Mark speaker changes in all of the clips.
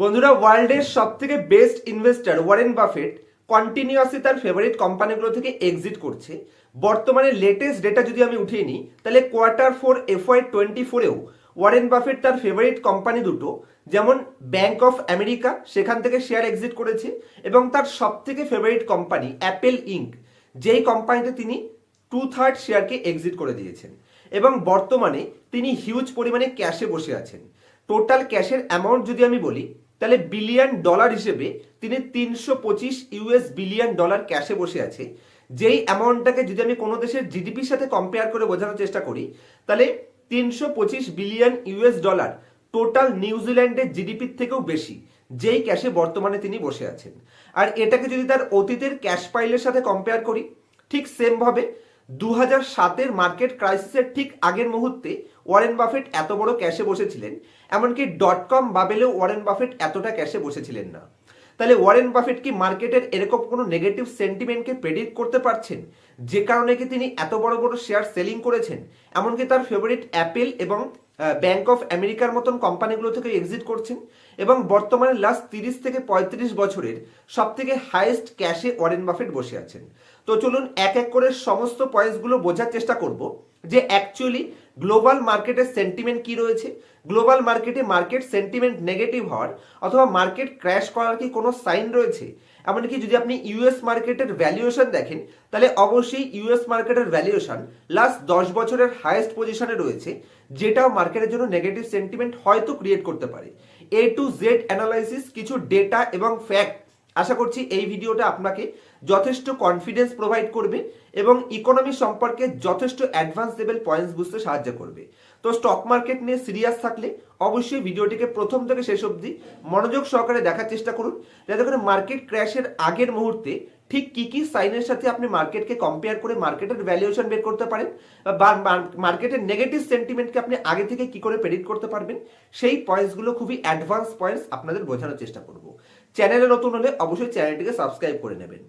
Speaker 1: বন্ধুরা ওয়ার্ল্ডের সব থেকে best investor Warren Buffett continuously তার ফেভারিট কোম্পানিগুলো থেকে এক্সিট করছে। বর্তমানে লেটেস্ট ডেটা যদি আমি উঠিয়ে নিই, তাহলে কোয়ার্টার ফোর এফওয়াই টোয়েন্টি ফোরেও ওয়ারেন বাফেট তার ফেভারিট কোম্পানি দুটো, যেমন ব্যাংক অফ আমেরিকা সেখান থেকে শেয়ার এক্সিট করেছে, এবং তার সব থেকে ফেভারিট কোম্পানি অ্যাপেল ইঙ্ক যেই কোম্পানিতে তিনি টু থার্ড শেয়ারকে এক্সিট করে দিয়েছেন। এবং বর্তমানে তিনি হিউজ পরিমাণে ক্যাশে বসে আছেন। টোটাল ক্যাশের অ্যামাউন্ট যদি আমি বলি তাহলে বিলিয়ন ডলার হিসেবে তিনি তিনশো পঁচিশ ইউএস বিলিয়ন ডলার ক্যাশে বসে আছে। যেই অ্যামাউন্টটাকে যদি আমি কোনো দেশের জিডিপির সাথে কম্পেয়ার করে বোঝানোর চেষ্টা করি, তাহলে তিনশো পঁচিশ বিলিয়ন ইউএস ডলার টোটাল নিউজিল্যান্ডের জিডিপির থেকেও বেশি, যেই ক্যাশে বর্তমানে তিনি বসে আছেন। আর এটাকে যদি তার অতীতের ক্যাশ পাইলের সাথে কম্পেয়ার করি, ঠিক সেমভাবে দু হাজার সাতের মার্কেট ক্রাইসিসের ঠিক আগের মুহূর্তে ওয়ারেন বাফেট এত বড় ক্যাশে বসেছিলেন, এমনকি ডট কম বাবেলেও ওয়ারেন বাফেট এতটা ক্যাশে বসেছিলেন না। তাহলে ওয়ারেন বাফেট কি মার্কেটের এরকম কোনো নেগেটিভ সেন্টিমেন্টকে প্রেডিক্ট করতে পারছেন? যে কারণে কি তিনি এত বড় বড় শেয়ার সেলিং করেছেন? এমনকি তার ফেভারিট অ্যাপেল এবং ব্যাংক অফ আমেরিকার মতন কোম্পানিগুলো থেকে এক্সিট করছেন এবং বর্তমানে লাস্ট তিরিশ থেকে পঁয়ত্রিশ বছরের সব থেকে হাইয়েস্ট ক্যাশে ওয়ারেন বাফেট বসে আছেন। তো চলুন এক এক করে সমস্ত পয়েন্টসগুলো বোঝার চেষ্টা করব, যে অ্যাকচুয়ালি গ্লোবাল মার্কেটের সেন্টিমেন্ট কি রয়েছে? গ্লোবাল মার্কেটে মার্কেট সেন্টিমেন্ট নেগেটিভ হওয়ার অথবা মার্কেট ক্র্যাশ করার কি কোনো সাইন রয়েছে? এমনকি যদি আপনি ইউএস মার্কেটের ভ্যালুয়েশন দেখেন, তাহলে অবশ্যই ইউএস মার্কেটের ভ্যালুয়েশন লাস্ট দশ বছরের হাইয়েস্ট পজিশনে রয়েছে, যেটাও মার্কেটের জন্য নেগেটিভ সেন্টিমেন্ট হয়তো ক্রিয়েট করতে পারে। এ টু জেড অ্যানালাইসিস কিছু ডেটা এবং ফ্যাক্ট আশা করছি এই ভিডিওটা আপনাকে যথেষ্ট কনফিডেন্স প্রোভাইড করবে এবং ইকোনমি সম্পর্কে যথেষ্ট অ্যাডভান্স লেভেল পয়েন্টস বুঝতে সাহায্য করবে। তো স্টক মার্কেট নিয়ে সিরিয়াস থাকলে অবশ্যই ভিডিওটিকে প্রথম থেকে শেষ অবধি মনোযোগ সহকারে দেখার চেষ্টা করুন। যাতে করে মার্কেট ক্র্যাশের আগের মুহূর্তে ঠিক কি কি সাইনের সাথে আপনি মার্কেটকে কম্পেয়ার করে মার্কেটের ভ্যালুয়েশন বের করতে পারেন বা মার্কেটের নেগেটিভ সেন্টিমেন্টকে আপনি আগে থেকে কি করে প্রেডিক্ট করতে পারবেন, সেই পয়েন্টসগুলো খুবই অ্যাডভান্স পয়েন্টস আপনাদের বোঝানোর চেষ্টা করব। চ্যানেলে নতুন হলে অবশ্যই চ্যানেলটিকে সাবস্ক্রাইব করে নেবেন।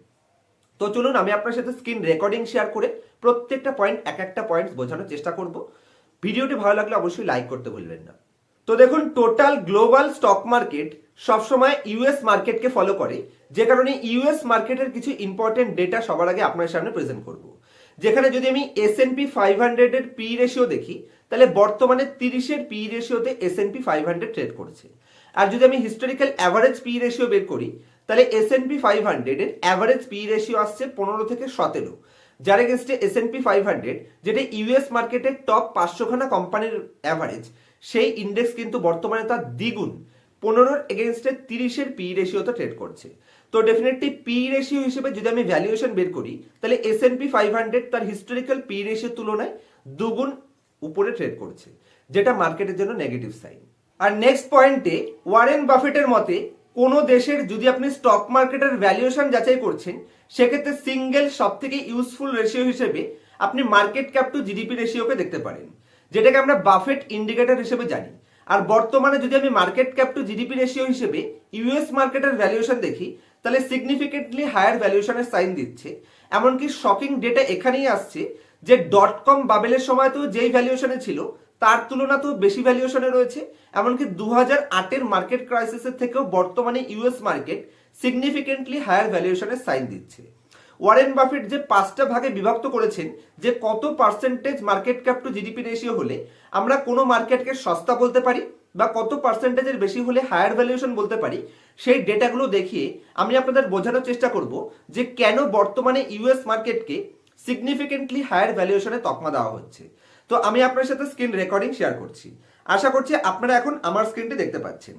Speaker 1: তো চলুন, আমি আপনার সাথে স্ক্রিন রেকর্ডিং শেয়ার করে প্রত্যেকটা পয়েন্ট এক একটা পয়েন্ট বোঝানোর চেষ্টা করব। ভিডিওটি ভালো লাগলে অবশ্যই লাইক করতে ভুলবেন না। তো দেখুন টোটাল গ্লোবাল স্টক মার্কেট সবসময় ইউএস মার্কেটকে ফলো করে। যে কারণে ইউএস মার্কেটের কিছু ইম্পর্টেন্ট ডেটা সবার আগে আপনার সামনে প্রেজেন্ট করব। যেখানে যদি আমি এস এন পি ফাইভ হান্ড্রেডের পি রেশিও দেখি, তাহলে বর্তমানে তিরিশের P রেশিওতে S and P five hundred trade করেছে। আর যদি আমি হিস্টোরিক্যাল অ্যাভারেজ পি রেশিও বের করি তাহলে এস এন পি ফাইভ হান্ড্রেডের অ্যাভারেজ পি রেশিও আসছে পনেরো থেকে সতেরো। যার এগেনস্টে S and P five hundred যেটা ইউএস মার্কেটের টপ পাঁচশোখানা কোম্পানির অ্যাভারেজ সেই ইন্ডেক্স কিন্তু বর্তমানে তার দ্বিগুণ। পনেরোর এগেনস্টে তিরিশের পি রেশিওতে ট্রেড করছে। তো ডেফিনেটলি পি রেশিও হিসেবে যদি আমি ভ্যালুয়েশন বের করি, তাহলে S and P five hundred তার হিস্টোরিক্যাল পি রেশিওর তুলনায় দুগুণ উপরে ট্রেড করছে, যেটা মার্কেটের জন্য নেগেটিভ সাইন আর নেক্সট পয়েন্টে ওয়ারেন বাফেটের মতে কোনো দেশের যদি আপনি স্টক মার্কেটের ভ্যালুয়েশন যাচাই করছেন, সেক্ষেত্রে সিঙ্গেল সব থেকে ইউজফুল রেশিও হিসেবে আপনি মার্কেট ক্যাপ টু জিডিপি রেশিওকে দেখতে পারেন, যেটাকে আমরা বাফেট ইন্ডিকেটর হিসেবে জানি। আর বর্তমানে যদি আমি market cap to GDP ratio হিসেবে ইউএস মার্কেটের ভ্যালুয়েশন দেখি, তাহলে সিগনিফিকেন্টলি হায়ার ভ্যালুয়েশনের সাইন দিচ্ছে। এমনকি শকিং ডেটা এখানেই আসছে যে ডট কম বাবেলের সময় তো যেই ভ্যালুয়েশনে ছিল তার তুলনাতেও বেশি ভ্যালুয়েশনে রয়েছে, এমনকি দু হাজার আটের মার্কেট ক্রাইসিসের থেকেও বর্তমানে ইউএস মার্কেট সিগনিফিকেন্টলি হায়ার ভ্যালুয়েশনের সাইন দিচ্ছে। ওয়ারেন বাফেট যে পাঁচটা ভাগে বিভক্ত করেছেন, যে কত percentage market cap to GDP ratio হলে আমরা কোনো মার্কেটকে সস্তা বলতে পারি বা কত পার্সেন্টেজের বেশি হলে হায়ার ভ্যালুয়েশন বলতে পারি, সেই ডেটাগুলো দেখিয়ে আমি আপনাদের বোঝানোর চেষ্টা করব যে কেন বর্তমানে ইউএস মার্কেটকে সিগনিফিকেন্টলি হায়ার ভ্যালুয়েশনে তকমা দেওয়া হচ্ছে। তো আমি আপনার সাথে স্ক্রিন রেকর্ডিং শেয়ার করছি। আশা করছি আপনারা এখন আমার স্ক্রিনটি দেখতে পাচ্ছেন।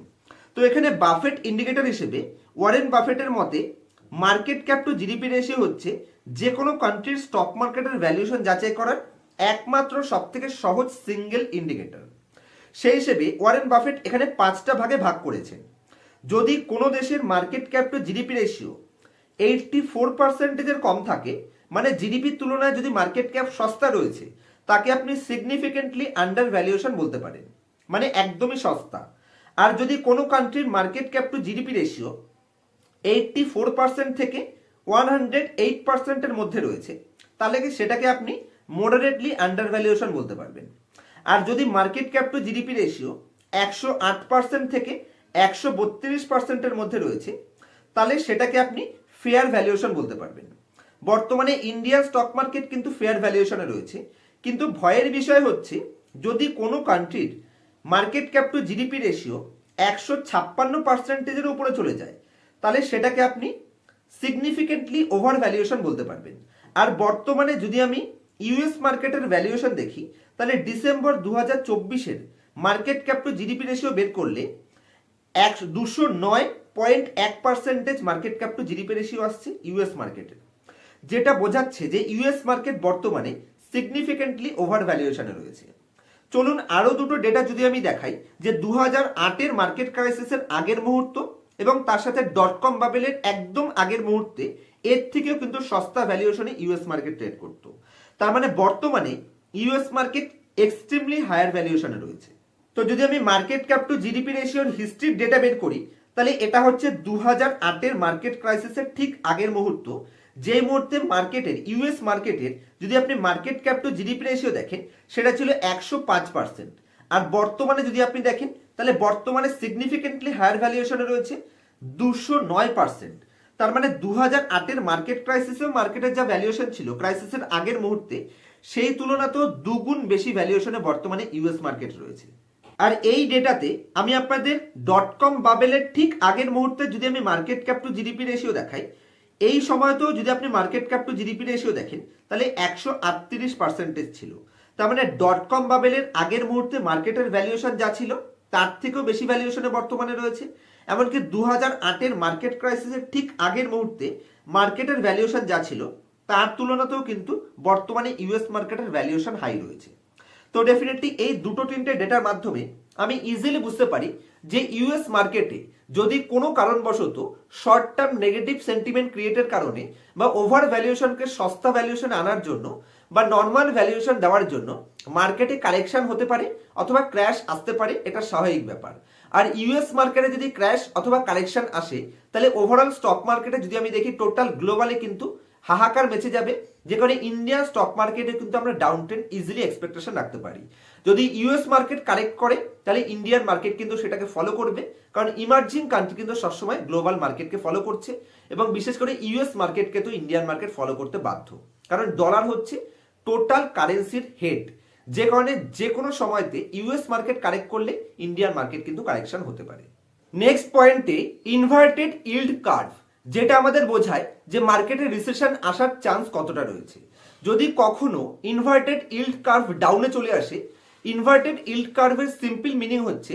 Speaker 1: তো এখানে বাফেট ইন্ডিকেটর হিসেবে ওয়ারেন বাফেটের মতে market cap to GDP ratio হচ্ছে যে কোনো কান্ট্রির স্টক মার্কেটের ভ্যালুয়েশন যাচাই করার একমাত্র সব থেকে সহজ সিঙ্গেল ইন্ডিকেটর সেই হিসেবে ওয়ারেন বাফেট এখানে পাঁচটা ভাগে ভাগ করেছেন যদি কোনো দেশের market cap to GDP ratio eighty four পার্সেন্টেজের কম থাকে মানে জিডিপির তুলনায় যদি মার্কেট ক্যাপ সস্তা রয়েছে তাকে আপনি সিগনিফিকেন্টলি আন্ডার ভ্যালুয়েশন বলতে পারেন। মানে একদমই সস্তা। আর যদি কোনো কান্ট্রির market cap to GDP ratio eighty four percent থেকে ওয়ান হান্ড্রেড এইট পার্সেন্টের মধ্যে রয়েছে, তাহলে কি সেটাকে আপনি মডারেটলি আন্ডার ভ্যালুয়েশন বলতে পারবেন। আর যদি market cap to GDP ratio একশো আট পার্সেন্ট থেকে একশো বত্রিশ পার্সেন্টের মধ্যে রয়েছে, তাহলে সেটাকে আপনি ফেয়ার ভ্যালুয়েশন বলতে পারবেন। বর্তমানে ইন্ডিয়ান স্টক মার্কেট কিন্তু ফেয়ার ভ্যালুয়েশনে রয়েছে। কিন্তু ভয়ের বিষয় হচ্ছে, যদি কোনো কান্ট্রির market cap to GDP ratio একশো ছাপ্পান্ন পার্সেন্টেজের উপরে চলে যায়, তাহলে সেটাকে আপনি সিগনিফিকেন্টলি ওভার ভ্যালুয়েশন বলতে পারবেন। আর বর্তমানে যদি আমি ইউএস মার্কেটের ভ্যালুয়েশন দেখি, তাহলে ডিসেম্বর দু হাজার চব্বিশের market cap to GDP ratio বের করলে এক, দুশো নয় পয়েন্ট এক percentage market cap to GDP ratio আসছে ইউএস মার্কেটের যেটা বোঝাচ্ছে যে ইউএস মার্কেট বর্তমানে সিগনিফিকেন্টলি ওভার ভ্যালুয়েশনে রয়েছে। চলুন আরও দুটো ডেটা যদি আমি দেখাই, যে দু হাজার আটের মার্কেট ক্রাইসিসের আগের মুহূর্ত এবং তার সাথে ডট কম বাবেলের একদম আগের মুহূর্তে, এর থেকেও কিন্তু সস্তা ভ্যালুয়েশনে ইউএস মার্কেট ট্রেড করতো। তার মানে বর্তমানে ইউএস মার্কেট এক্সট্রিমলি হায়ার ভ্যালুয়েশনে রয়েছে। তো যদি আমি মার্কেট ক্যাপ টু জিডিপি রেশিওর হিস্ট্রির ডেটা বের করি, তাহলে এটা হচ্ছে দু হাজার আটের মার্কেট ক্রাইসিসের ঠিক আগের মুহূর্ত যে মুহূর্তে মার্কেটের ইউএস মার্কেটের যদি আপনি market cap to GDP ratio দেখেন, সেটা ছিল একশো পাঁচ পার্সেন্ট আর বর্তমানে যদি আপনি দেখেন, তাহলে বর্তমানে সিগনিফিকেন্টলি হায়ার ভ্যালুয়েশনে রয়েছে দুশো নয় পার্সেন্ট তার মানে দু হাজার আটের মার্কেট ক্রাইসিসেও মার্কেটের যা ভ্যালুয়েশন ছিল ক্রাইসিসের আগের মুহূর্তে, সেই তুলনাতেও দুগুণ বেশি ভ্যালুয়েশনে বর্তমানে ইউএস মার্কেট রয়েছে। আর এই ডেটাতে আমি আপনাদের ডট কম বাবেলের ঠিক আগের মুহূর্তে যদি আমি market cap to GDP ratio দেখাই এই সময়তেও যদি আপনি market cap to GDP ratio দেখেন, তাহলে একশো আটত্রিশ পার্সেন্টেজ ছিল। তার মানে ডট কম বাবেলের আগের মুহূর্তে মার্কেটের ভ্যালুয়েশন যা ছিল, তার থেকেও বেশি ভ্যালুয়েশনে বর্তমানে রয়েছে। এমনকি দু হাজার আটের মার্কেট ক্রাইসিসের ঠিক আগের মুহূর্তে মার্কেটের ভ্যালুয়েশন যা ছিল, তার তুলনাতেও কিন্তু বর্তমানে ইউএস মার্কেটের ভ্যালুয়েশন হাই রয়েছে। তো ডেফিনেটলি এই দুটো তিনটে ডেটার মাধ্যমে আমি ইজিলি বুঝতে পারি যে ইউএস মার্কেটে যদি কোনো কারণবশত শর্ট টার্ম নেগেটিভ সেন্টিমেন্ট ক্রিয়েটের কারণে বা ওভার ভ্যালুয়েশনকে সস্তা ভ্যালুয়েশন আনার জন্য বা নর্মাল ভ্যালুয়েশন দেওয়ার জন্য মার্কেটে কারেকশন হতে পারে অথবা ক্র্যাশ আসতে পারে, এটা স্বাভাবিক ব্যাপার। আর ইউএস মার্কেটে যদি ক্র্যাশ অথবা কারেকশন আসে, তাহলে ওভারঅল স্টক মার্কেটে যদি আমি দেখি টোটাল গ্লোবালে কিন্তু হাহাকার বেঁচে যাবে যে কারণে ইন্ডিয়ান স্টক মার্কেটে কিন্তু আমরা ডাউন ট্রেন্ড ইজিলি এক্সপেকটেশন রাখতে পারি। যদি ইউএস মার্কেট কারেক্ট করে, তাহলে ইন্ডিয়ান মার্কেট কিন্তু সেটাকে ফলো করবে। কারণ ইমার্জিং কান্ট্রি কিন্তু সবসময় গ্লোবাল মার্কেটকে ফলো করছে এবং বিশেষ করে ইউএস মার্কেটকে তো ইন্ডিয়ান মার্কেট ফলো করতে বাধ্য। কারণ ডলার হচ্ছে টোটাল কারেন্সির হেড যে কারণে যে কোনো সময়তে ইউএস মার্কেট কারেক্ট করলে ইন্ডিয়ান মার্কেট কিন্তু কারেকশন হতে পারে। নেক্সট পয়েন্টে ইনভার্টেড ইল্ড কার্ভ যেটা আমাদের বোঝায় যে মার্কেটে রিসেশন আসার চান্স কতটা রয়েছে। যদি কখনো ইনভার্টেড ইল্ড কার্ভ ডাউনে চলে আসে ইনভার্টেড ইল্ড কার্ভের সিম্পল মিনিং হচ্ছে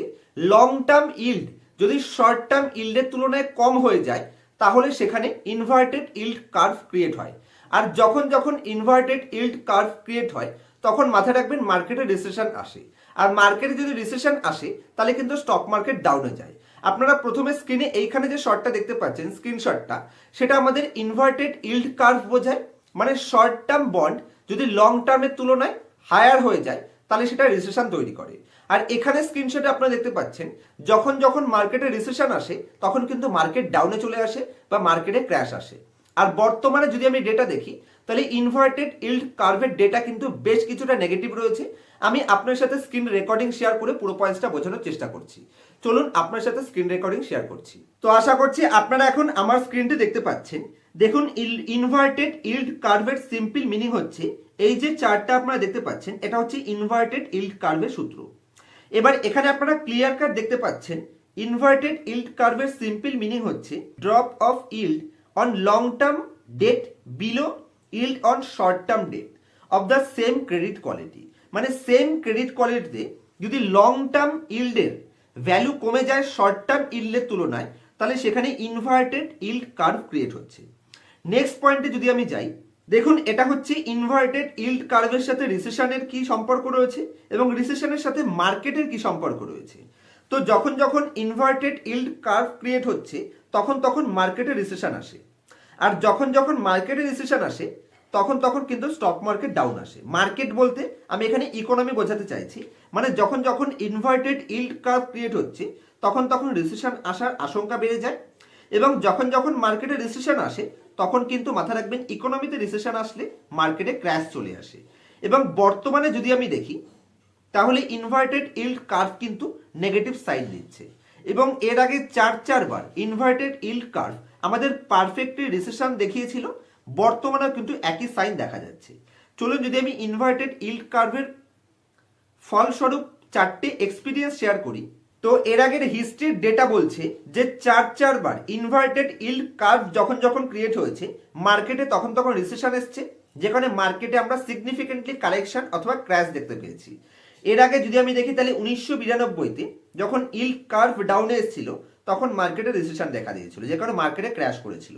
Speaker 1: লং টার্ম ইল্ড যদি শর্ট টার্ম ইল্ডের তুলনায় কম হয়ে যায়, তাহলে সেখানে ইনভার্টেড ইল্ড কার্ভ ক্রিয়েট হয়। আর যখন যখন ইনভার্টেড ইল্ড কার্ভ ক্রিয়েট হয়, তখন মাথায় রাখবেন মার্কেটে রিসেশন আসে। আর মার্কেটে যদি রিসেশন আসে, তাহলে কিন্তু স্টক মার্কেট ডাউনে যায়। আপনারা প্রথমে স্ক্রিনে এইখানে যে শর্টটা দেখতে পাচ্ছেন স্ক্রিনশটটা সেটা আমাদের ইনভার্টেড ইল্ড কার্ভ বোঝায়। মানে শর্ট টার্ম বন্ড যদি লং টার্মের তুলনায় হায়ার হয়ে যায়, তাহলে সেটা রিসেশন তৈরি করে। আর এখানে স্ক্রিনশটে আপনারা দেখতে পাচ্ছেন, যখন যখন মার্কেটে রিসেশন আসে, তখন কিন্তু মার্কেট ডাউনে চলে আসে বা মার্কেটে ক্র্যাশ আসে। আর বর্তমানে যদি আমি ডেটা দেখি তাহলে ইনভার্টেড ইল্ড কার্ভের ডেটা কিন্তু বেশ কিছুটা নেগেটিভ রয়েছে। আমি আপনার সাথে স্ক্রিন রেকর্ডিং শেয়ার করে পুরো পয়েন্টসটা বোঝানোর চেষ্টা করছি। চলুন আপনার সাথে স্ক্রিন রেকর্ডিং শেয়ার করছি। তো আশা করছি আপনারা এখন আমার স্ক্রিনটি দেখতে পাচ্ছেন। দেখুন ইনভার্টেড ইল্ড কার্ভের সিম্পল মিনিং হচ্ছে, এই যে চার্টটা আপনারা দেখতে পাচ্ছেন, এটা হচ্ছে ইনভার্টেড ইল্ড কার্ভের সূত্র। এবার এখানে আপনারা ক্লিয়ার কাট দেখতে পাচ্ছেন ইনভার্টেড ইল্ড কার্ভের সিম্পল মিনিং হচ্ছে drop off yield on long term debt below yield on short term debt of the same credit quality মানে সেম ক্রেডিট কোয়ালিটিতে যদি লং টার্ম ইল্ডের ভ্যালু কমে যায় শর্ট টার্ম ইল্ডের তুলনায়, তাহলে সেখানে ইনভার্টেড ইল্ড কার্ভ ক্রিয়েট হচ্ছে। নেক্সট পয়েন্টে যদি আমি যাই, দেখুন এটা হচ্ছে ইনভার্টেড ইল্ড কার্ভের সাথে রিসেশনের কি সম্পর্ক রয়েছে এবং রিসেশনের সাথে মার্কেটের কি সম্পর্ক রয়েছে। তো যখন যখন ইনভার্টেড ইল্ড কার্ভ ক্রিয়েট হচ্ছে, তখন তখন মার্কেটে রিসেশন আসে। আর যখন যখন মার্কেটে রিসেশন আসে, তখন তখন কিন্তু স্টক মার্কেট ডাউন আসে। মার্কেট বলতে আমি এখানে ইকোনমি বোঝাতে চাইছি মানে যখন যখন ইনভার্টেড ইল্ড কার্ভ ক্রিয়েট হচ্ছে, তখন তখন রিসেশন আসার আশঙ্কা বেড়ে যায় এবং যখন যখন মার্কেটে রিসেশন আসে, তখন কিন্তু মাথা রাখবেন ইকোনমিতে রিসেশন আসলে মার্কেটে ক্র্যাশ চলে আসে। এবং বর্তমানে যদি আমি দেখি, তাহলে ইনভার্টেড ইল্ড কার্ভ কিন্তু নেগেটিভ সাইড দিচ্ছে। এবং এর আগে চার, চারবার ইনভার্টেড ইল্ড কার্ভ আমাদের পারফেক্টলি রিসেশন দেখিয়েছিল, বর্তমানেও কিন্তু একই সাইন দেখা যাচ্ছে। চলুন যদি আমি ইনভার্টেড ইল্ড কার্ভের ফলস্বরূপ চারটে এক্সপিরিয়েন্স শেয়ার করি, তো এর আগের হিস্ট্রির ডেটা বলছে যে চার চারবার ইনভার্টেড ইল্ড কার্ভ যখন যখন ক্রিয়েট হয়েছে মার্কেটে তখন তখন রিসেশন এসছে, যেখানে মার্কেটে আমরা সিগনিফিকেন্টলি কালেকশন অথবা ক্র্যাশ দেখতে পেয়েছি। এর আগে যদি আমি দেখি তাহলে উনিশশো বিরানব্বইতে যখন ইল্ড কার্ভ ডাউনে এসেছিল তখন মার্কেটে রিসেশন দেখা দিয়েছিল, যে কারণে মার্কেটে ক্র্যাশ করেছিল।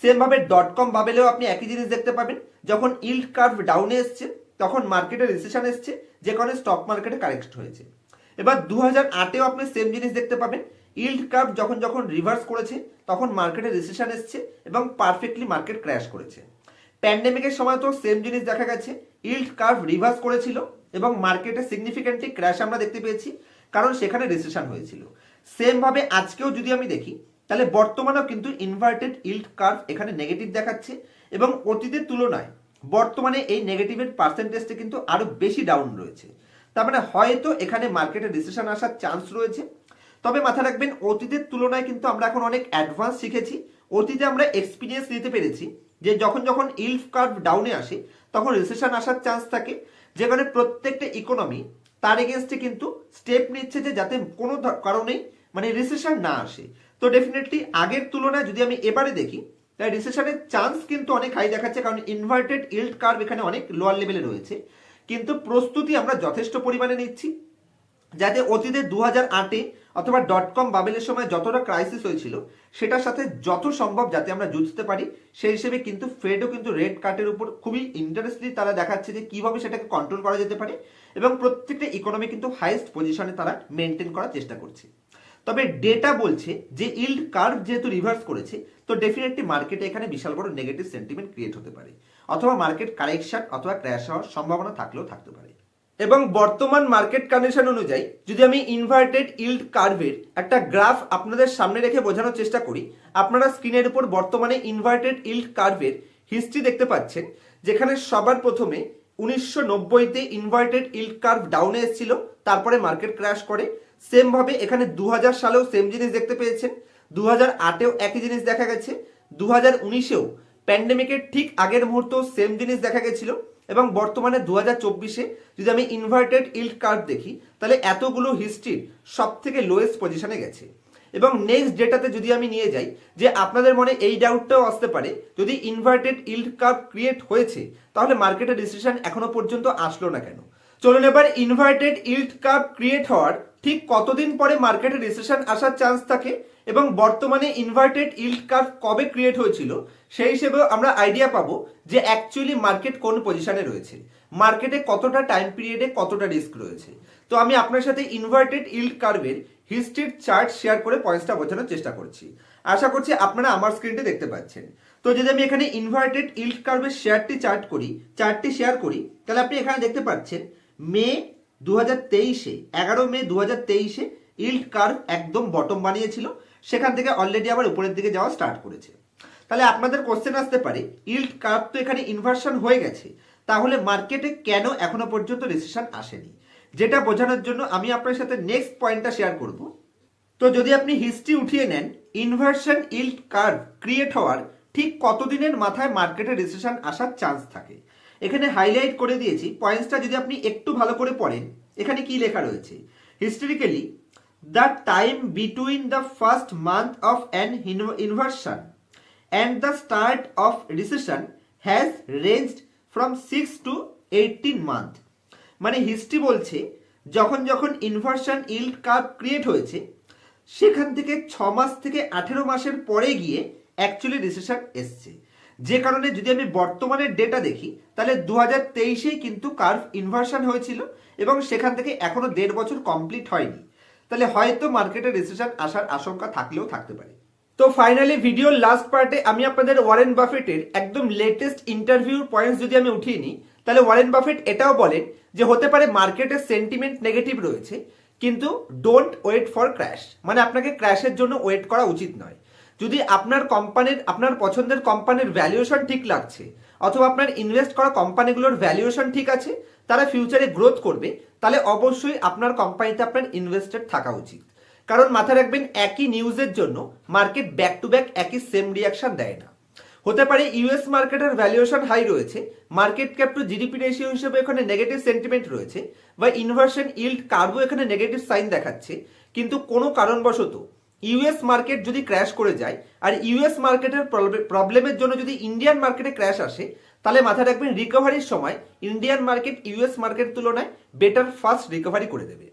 Speaker 1: সেম ভাবে ডট কম বাবেলেও আপনি একই জিনিস দেখতে পাবেন, যখন ইল্ড কার্ভ ডাউনে এসছে, তখন মার্কেটে রিসেশন এসছে, যে কারণে স্টক মার্কেটে কারেক্ট হয়েছে। এবার দু হাজার আটেও আপনি সেম জিনিস দেখতে পাবেন ইল্ড কার্ভ যখন যখন রিভার্স করেছে, তখন মার্কেটে রিসেশন এসছে এবং পারফেক্টলি মার্কেট ক্র্যাশ করেছে। প্যান্ডেমিকের সময় তো সেম জিনিস দেখা গেছে ইল্ড কার্ভ রিভার্স করেছিল এবং মার্কেটে সিগনিফিকেন্টলি ক্র্যাশ আমরা দেখতে পেয়েছি, কারণ সেখানে রিসেশন হয়েছিল। সেম ভাবে আজকেও যদি আমি দেখি, তাহলে বর্তমানেও কিন্তু ইনভার্টেড ইল্ড কার্ভ এখানে নেগেটিভ দেখাচ্ছে এবং অতীতের তুলনায় বর্তমানে এই নেগেটিভের পার্সেন্টেজটা কিন্তু আরও বেশি ডাউন রয়েছে। তার মানে হয়তো এখানে মার্কেটে রিসেশন আসার চান্স রয়েছে। তবে মাথায় রাখবেন, অতীতের তুলনায় কিন্তু আমরা এখন অনেক অ্যাডভান্স শিখেছি। অতীতে আমরা এক্সপিরিয়েন্স নিতে পেরেছি যে যখন যখন ইল্ড কার্ভ ডাউনে আসে, তখন রিসেশন আসার চান্স থাকে। যেখানে প্রত্যেকটা ইকোনমি তার এগেনস্টে কিন্তু স্টেপ নিচ্ছে যে যাতে কোনো কারণেই মানে রিসেশন না আসে। তো ডেফিনেটলি আগের তুলনায় যদি আমি এবারে দেখি তাই রিসেশনের চান্স কিন্তু অনেক হাই দেখাচ্ছে, কারণ ইনভার্টেড ইল্ড কার্ভ এখানে অনেক লোয়ার লেভেলে রয়েছে। কিন্তু প্রস্তুতি আমরা যথেষ্ট পরিমাণে নিচ্ছি, যাতে অতীতে দু হাজার আটে অথবা ডট কম বাবেলের সময় যতটা ক্রাইসিস হয়েছিল, সেটার সাথে যত সম্ভব যাতে আমরা যুঝতে পারি, সেই হিসেবে কিন্তু ফেডও কিন্তু রেড কার্টের উপর খুবই ইন্টারেস্টলি তারা দেখাচ্ছে যে কীভাবে সেটাকে কন্ট্রোল করা যেতে পারে এবং প্রত্যেকটা ইকোনমি কিন্তু হাইয়েস্ট পজিশনে তারা মেনটেন করার চেষ্টা করছে। তবে ডেটা বলছে যে ইল্ড কার্ভ যেহেতু রিভার্স করেছে, তো ডেফিনেটলি মার্কেটে এখানে বিশাল বড় নেগেটিভ সেন্টিমেন্ট ক্রিয়েট হতে পারে। অথবা মার্কেট কারেকশন অথবা ক্র্যাশ হওয়ার সম্ভাবনা থাকলেও থাকতে পারে। এবং বর্তমান মার্কেট কন্ডিশন অনুযায়ী, যদি আমি ইনভার্টেড ইল্ড কার্ভের একটা গ্রাফ আপনাদের সামনে রেখে বোঝানোর চেষ্টা করি, আপনারা স্ক্রিনের উপর বর্তমানে ইনভার্টেড ইল্ড কার্ভের হিস্ট্রি দেখতে পাচ্ছেন, যেখানে সবার প্রথমে উনিশশো নব্বইতে ইনভার্টেড ইল্ড কার্ভ ডাউনে এসেছিল, তারপরে মার্কেট ক্র্যাশ করে সেম ভাবে এখানে দু হাজার সালেও সেম জিনিস দেখতে পেয়েছেন। দু হাজার আটেও একই জিনিস দেখা গেছে। দু হাজার উনিশেও প্যান্ডেমিকের ঠিক আগের মুহূর্তেও সেম জিনিস দেখা গেছিল এবং বর্তমানে দু হাজার চব্বিশে যদি আমি ইনভার্টেড ইল্ড কার্ভ দেখি, তাহলে এতগুলো হিস্ট্রির সব থেকে লোয়েস্ট পজিশনে গেছে। এবং নেক্সট ডেটাতে যদি আমি নিয়ে যাই, যে আপনাদের মনে এই ডাউটটাও আসতে পারে, যদি ইনভার্টেড ইল্ড কার্ভ ক্রিয়েট হয়েছে, তাহলে মার্কেটের ডিসিশন এখনও পর্যন্ত আসলো না কেন? চলুন এবার ইনভার্টেড ইল্ড কার্ভ ক্রিয়েট হওয়ার ঠিক কতদিন পরে মার্কেটে রিসেশন আসার চান্স থাকে এবং বর্তমানে ইনভার্টেড ইল্ড কার্ভ কবে ক্রিয়েট হয়েছিল, সেই হিসেবেও আমরা আইডিয়া পাবো যে অ্যাকচুয়ালি মার্কেট কোন পজিশনে রয়েছে মার্কেটে কতটা টাইম পিরিয়ডে কতটা রিস্ক রয়েছে। তো আমি আপনার সাথে ইনভার্টেড ইল্ড কার্ভের হিস্ট্রির চার্ট শেয়ার করে পয়েন্টসটা বোঝানোর চেষ্টা করছি। আশা করছি আপনারা আমার স্ক্রিনটি দেখতে পাচ্ছেন। তো যদি আমি এখানে ইনভার্টেড ইল্ড কার্ভের শেয়ারটি চার্ট করি চার্টটি শেয়ার করি, তাহলে আপনি এখানে দেখতে পাচ্ছেন, মে দু হাজার তেইশে, এগারো মে দু হাজার তেইশে ইল্ড কার্ভ একদম বটম বানিয়েছিল, সেখান থেকে অলরেডি আবার উপরের দিকে যাওয়া স্টার্ট করেছে। তাহলে আপনাদের কোশ্চেন আসতে পারে, ইল্ড কার্ভ তো এখানে ইনভার্সন হয়ে গেছে, তাহলে মার্কেটে কেন এখনও পর্যন্ত রিসেশন আসেনি? যেটা বোঝানোর জন্য আমি আপনার সাথে নেক্সট পয়েন্টটা শেয়ার করব। তো যদি আপনি হিস্ট্রি উঠিয়ে নেন ইনভার্সন ইল্ড কার্ভ ক্রিয়েট হওয়ার ঠিক কতদিনের মাথায় মার্কেটে রিসেশন আসার চান্স থাকে? এখানে হাইলাইট করে দিয়েছি পয়েন্টসটা যদি আপনি একটু ভালো করে পড়েন, এখানে কি লেখা রয়েছে? Historically the time between the first month of an inversion and the start of recession has ranged from 6 to 18 month মানে হিস্ট্রি বলছে, যখন যখন ইনভার্সন ইল্ড কার্ভ ক্রিয়েট হয়েছে, সেখান থেকে ছ মাস থেকে আঠেরো মাসের পরে গিয়ে অ্যাকচুয়ালি রিসেশন এসছে। যে কারণে যদি আমি বর্তমানের ডেটা দেখি, তাহলে দু হাজার তেইশেই কিন্তু কার্ভ ইনভার্সন হয়েছিল এবং সেখান থেকে এখনও দেড় বছর কমপ্লিট হয়নি। তাহলে হয়তো মার্কেটে রিসেশন আসার আশঙ্কা থাকলেও থাকতে পারে। তো ফাইনালি ভিডিওর লাস্ট পার্টে আমি আপনাদের ওয়ারেন বাফেটের একদম লেটেস্ট ইন্টারভিউ পয়েন্টস যদি আমি উঠিয়ে নিই, তাহলে ওয়ারেন বাফেট এটাও বলেন যে হতে পারে মার্কেটের সেন্টিমেন্ট নেগেটিভ রয়েছে, কিন্তু ডোন্ট ওয়েট ফর ক্র্যাশ মানে আপনাকে ক্র্যাশের জন্য ওয়েট করা উচিত নয়। যদি আপনার কোম্পানির আপনার পছন্দের কোম্পানির ভ্যালুয়েশন ঠিক লাগছে, অথবা আপনার ইনভেস্ট করা কোম্পানিগুলোর ভ্যালুয়েশন ঠিক আছে, তারা ফিউচারে গ্রোথ করবে, তাহলে অবশ্যই আপনার কোম্পানিতে আপনার ইনভেস্টেড থাকা উচিত। কারণ মাথায় রাখবেন, একই নিউজের জন্য মার্কেট ব্যাক টু ব্যাক একই সেম রিয়াকশন দেয় না। হতে পারে ইউএস মার্কেটের ভ্যালুয়েশন হাই রয়েছে market cap to GDP ratio হিসেবে এখানে নেগেটিভ সেন্টিমেন্ট রয়েছে, বা ইনভার্সন ইল্ড কার্ভও এখানে নেগেটিভ সাইন দেখাচ্ছে, কিন্তু কোনো কারণবশত ইউএস মার্কেট যদি ক্র্যাশ করে যায়, আর ইউএস মার্কেটের প্রবলেমের জন্য যদি ইন্ডিয়ান মার্কেটে ক্র্যাশ আসে, তাহলে মাথায় রাখবেন রিকভারির সময় ইন্ডিয়ান মার্কেট ইউএস মার্কেট তুলনায় বেটার ফাস্ট রিকভারি করে দেবে।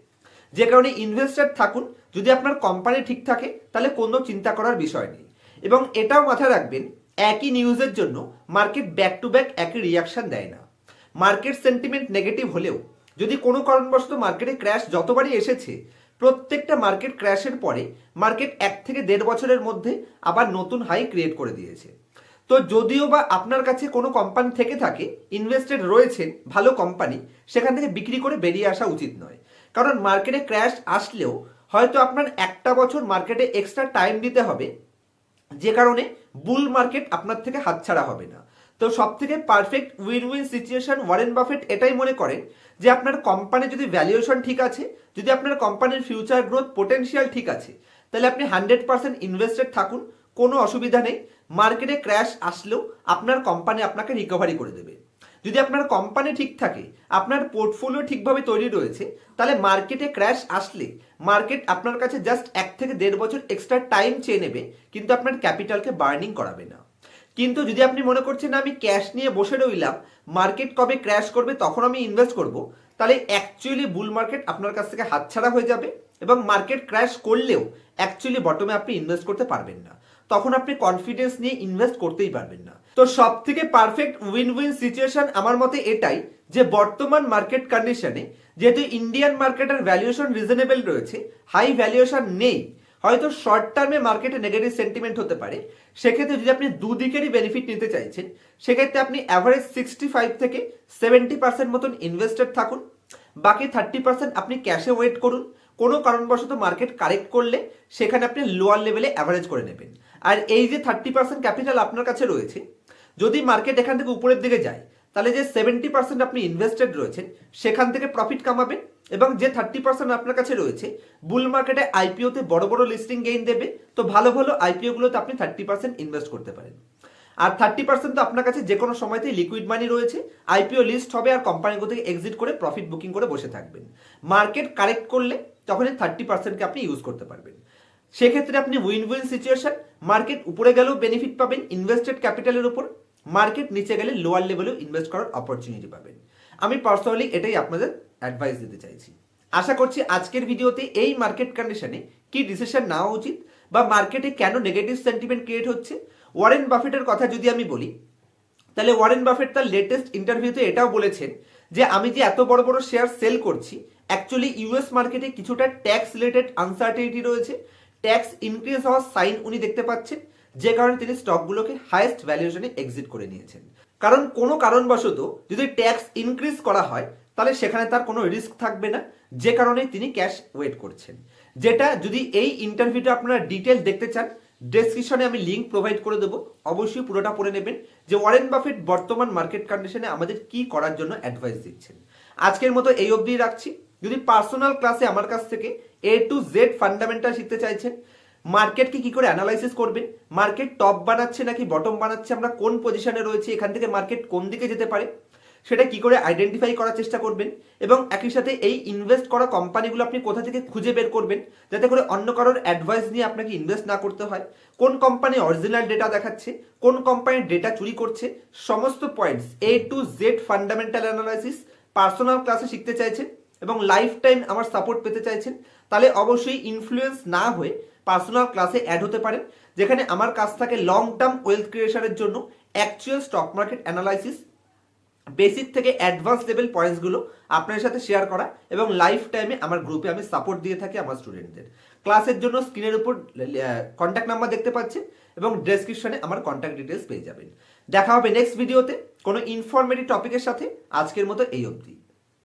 Speaker 1: যে কারণে ইনভেস্টার থাকুন, যদি আপনার কোম্পানি ঠিক থাকে, তাহলে কোনো চিন্তা করার বিষয় নেই। এবং এটাও মাথায় রাখবেন, একই নিউজের জন্য মার্কেট ব্যাক টু ব্যাক একই রিয়াকশন দেয় না। মার্কেট সেন্টিমেন্ট নেগেটিভ হলেও, যদি কোনো কারণবশত মার্কেটে ক্র্যাশ যতবারই এসেছে প্রত্যেকটা মার্কেট ক্র্যাশের পরে মার্কেট এক থেকে দেড় বছরের মধ্যে আবার নতুন হাই ক্রিয়েট করে দিয়েছে। তো যদিও বা আপনার কাছে কোনো কোম্পানি থেকে থাকে, ইনভেস্টেড রয়েছেন ভালো কোম্পানি, সেখান থেকে বিক্রি করে বেরিয়ে আসা উচিত নয়। কারণ মার্কেটে ক্র্যাশ আসলেও হয়তো আপনার একটা বছর মার্কেটে এক্সট্রা টাইম দিতে হবে, যে কারণে বুল মার্কেট আপনার থেকে হাতছাড়া হবে না। তো সব থেকে perfect win win situation Warren Buffett এটাই মনে করেন যে আপনার কোম্পানি যদি ভ্যালুয়েশন ঠিক আছে, যদি আপনার কোম্পানির ফিউচার গ্রোথ পোটেনশিয়াল ঠিক আছে, তাহলে আপনি হান্ড্রেড পার্সেন্ট ইনভেস্টেড থাকুন, কোনো অসুবিধা নেই। মার্কেটে ক্র্যাশ আসলেও আপনার কোম্পানি আপনাকে রিকভারি করে দেবে। যদি আপনার কোম্পানি ঠিক থাকে, আপনার পোর্টফোলিও ঠিকভাবে তৈরি রয়েছে, তাহলে মার্কেটে ক্র্যাশ আসলে মার্কেট আপনার কাছে জাস্ট এক থেকে দেড় বছর এক্সট্রা টাইম চেয়ে নেবে, কিন্তু আপনার ক্যাপিটালকে বার্নিং করাবে না। কিন্তু যদি আপনি মনে করছেন আমি ক্যাশ নিয়ে বসে রইলাম, মার্কেট কবে ক্র্যাশ করবে তখন আমি ইনভেস্ট করব, তাহলে অ্যাকচুয়ালি বুল মার্কেট আপনার কাছ থেকে হাতছাড়া হয়ে যাবে এবং মার্কেট ক্র্যাশ করলেও অ্যাকচুয়ালি বটমে আপনি ইনভেস্ট করতে পারবেন না। তখন আপনি কনফিডেন্স নিয়ে ইনভেস্ট করতেই পারবেন না। তো সব থেকে পারফেক্ট উইন উইন সিচুয়েশন আমার মতে এটাই যে বর্তমান মার্কেট কন্ডিশনে যেহেতু ইন্ডিয়ান মার্কেটের ভ্যালুয়েশন রিজনেবল রয়েছে হাই ভ্যালুয়েশন নেই হয়তো শর্ট টার্মে মার্কেটে নেগেটিভ সেন্টিমেন্ট হতে পারে। সেক্ষেত্রে যদি আপনি দুদিকেরই বেনিফিট নিতে চাইছেন, সেক্ষেত্রে আপনি অ্যাভারেজ সিক্সটি ফাইভ থেকে সেভেন্টি পার্সেন্ট মতন ইনভেস্টেড থাকুন। বাকি থার্টি পার্সেন্ট আপনি ক্যাশে ওয়েট করুন। কোনো কারণবশত মার্কেট কারেক্ট করলে সেখানে আপনি লোয়ার লেভেলে অ্যাভারেজ করে নেবেন। আর এই যে থার্টি পার্সেন্ট ক্যাপিটাল আপনার কাছে রয়েছে, যদি মার্কেট এখান থেকে উপরের দিকে যায়, তাহলে যে সেভেন্টি পার্সেন্ট আপনি ইনভেস্টেড রয়েছেন, সেখান থেকে প্রফিট কামাবেন। এবং যে থার্টি পার্সেন্ট আপনার কাছে রয়েছে বুল মার্কেটে আইপিওতে বড় বড় লিস্টিং গেইন দেবে, তো ভালো ভালো আইপিওগুলোতে আপনি থার্টি পার্সেন্ট ইনভেস্ট করতে পারেন। আর থার্টি পার্সেন্ট তো আপনার কাছে যে কোনো সময়তেই লিকুইড মানি রয়েছে আইপিও লিস্ট হবে আর কোম্পানিগুলো থেকে এক্সিট করে প্রফিট বুকিং করে বসে থাকবেন। মার্কেট কারেক্ট করলে তখনই থার্টি পার্সেন্টকে আপনি ইউজ করতে পারবেন। সেক্ষেত্রে আপনি উইন উইন সিচুয়েশন মার্কেট উপরে গেলেও বেনিফিট পাবেন ইনভেস্টেড ক্যাপিটালের উপর মার্কেট নিচে গেলে লোয়ার লেভেলেও ইনভেস্ট করার অপরচুনিটি পাবেন। আমি পার্সোনালি এটাই আপনাদের অ্যাডভাইস দিতে চাইছি। আশা করছি আজকের ভিডিওতে এই মার্কেট কন্ডিশনে কি ডিসিশন নেওয়া উচিত বা মার্কেটে কেন নেগেটিভ সেন্টিমেন্ট ক্রিয়েট হচ্ছে? ওয়ারেন বাফেটের কথা যদি আমি বলি, তাহলে ওয়ারেন বাফেট তার লেটেস্ট ইন্টারভিউতে এটাও বলেছেন যে, আমি যে এত বড় বড় শেয়ার সেল করছি অ্যাকচুয়ালি ইউএস মার্কেটে কিছুটা ট্যাক্স রিলেটেড আনসার্টেনিটি রয়েছে। ট্যাক্স ইনক্রিজ হওয়ার সাইন উনি দেখতে পাচ্ছেন, যে কারণে তিনি স্টকগুলোকে হাইয়েস্ট ভ্যালুয়েশনে এক্সিট করে নিয়েছেন। কারণ কোনো কারণবশত যদি ট্যাক্স ইনক্রিজ করা হয় তাহলে সেখানে তার কোনো রিস্ক থাকবে না। যে কারণে তিনি ক্যাশ ওয়েট করছেন। যেটা যদি এই ইন্টারভিউটা আপনারা ডিটেল দেখতে চান ডেসক্রিপশনে আমি লিঙ্ক প্রোভাইড করে দেবো। অবশ্যই পুরোটা পড়ে নেবেন যে ওয়ারেন বাফেট বর্তমান মার্কেট কন্ডিশনে আমাদের কি করার জন্য অ্যাডভাইস দিচ্ছেন। আজকের মতো এই অবধি রাখছি। যদি পার্সোনাল ক্লাসে আমার কাছ থেকে এ টু জেড ফান্ডামেন্টাল শিখতে চাইছেন মার্কেটকে কি করে অ্যানালাইসিস করবেন মার্কেট টপ বানাচ্ছে নাকি বটম বানাচ্ছে, আমরা কোন পজিশনে রয়েছে, এখান থেকে মার্কেট কোন দিকে যেতে পারে সেটা কি করে আইডেন্টিফাই করার চেষ্টা করবেন এবং একই সাথে এই ইনভেস্ট করা কোম্পানিগুলো আপনি কোথা থেকে খুঁজে বের করবেন যাতে করে অন্য কারোর অ্যাডভাইস নিয়ে আপনাকে ইনভেস্ট না করতে হয়। কোন কোম্পানি অরিজিনাল ডেটা দেখাচ্ছে, কোন কোম্পানির ডেটা চুরি করছে, সমস্ত points A to Z fundamental analysis personal ক্লাসে শিখতে চাইছেন এবং লাইফ টাইম আমার সাপোর্ট পেতে চাইছেন, তাহলে অবশ্যই ইনফ্লুয়েন্স না হয়ে পার্সোনাল ক্লাসে অ্যাড হতে পারেন, যেখানে আমার কাছ থাকে লং টার্ম ওয়েলথ ক্রিয়েশনের জন্য actual stock market analysis basic থেকে অ্যাডভান্স লেভেল পয়েন্টসগুলো আপনার সাথে শেয়ার করা এবং লাইফ টাইমে আমার গ্রুপে আমি সাপোর্ট দিয়ে থাকি আমার স্টুডেন্টদের ক্লাসের জন্য স্ক্রিনের উপর কন্ট্যাক্ট নাম্বার দেখতে পাচ্ছেন এবং ডেসক্রিপশনে আমার কন্ট্যাক্ট ডিটেলস পেয়ে যাবেন। দেখা হবে নেক্সট ভিডিওতে কোনো ইনফরমেটিভ টপিকের সাথে। আজকের মতো এই অবধি।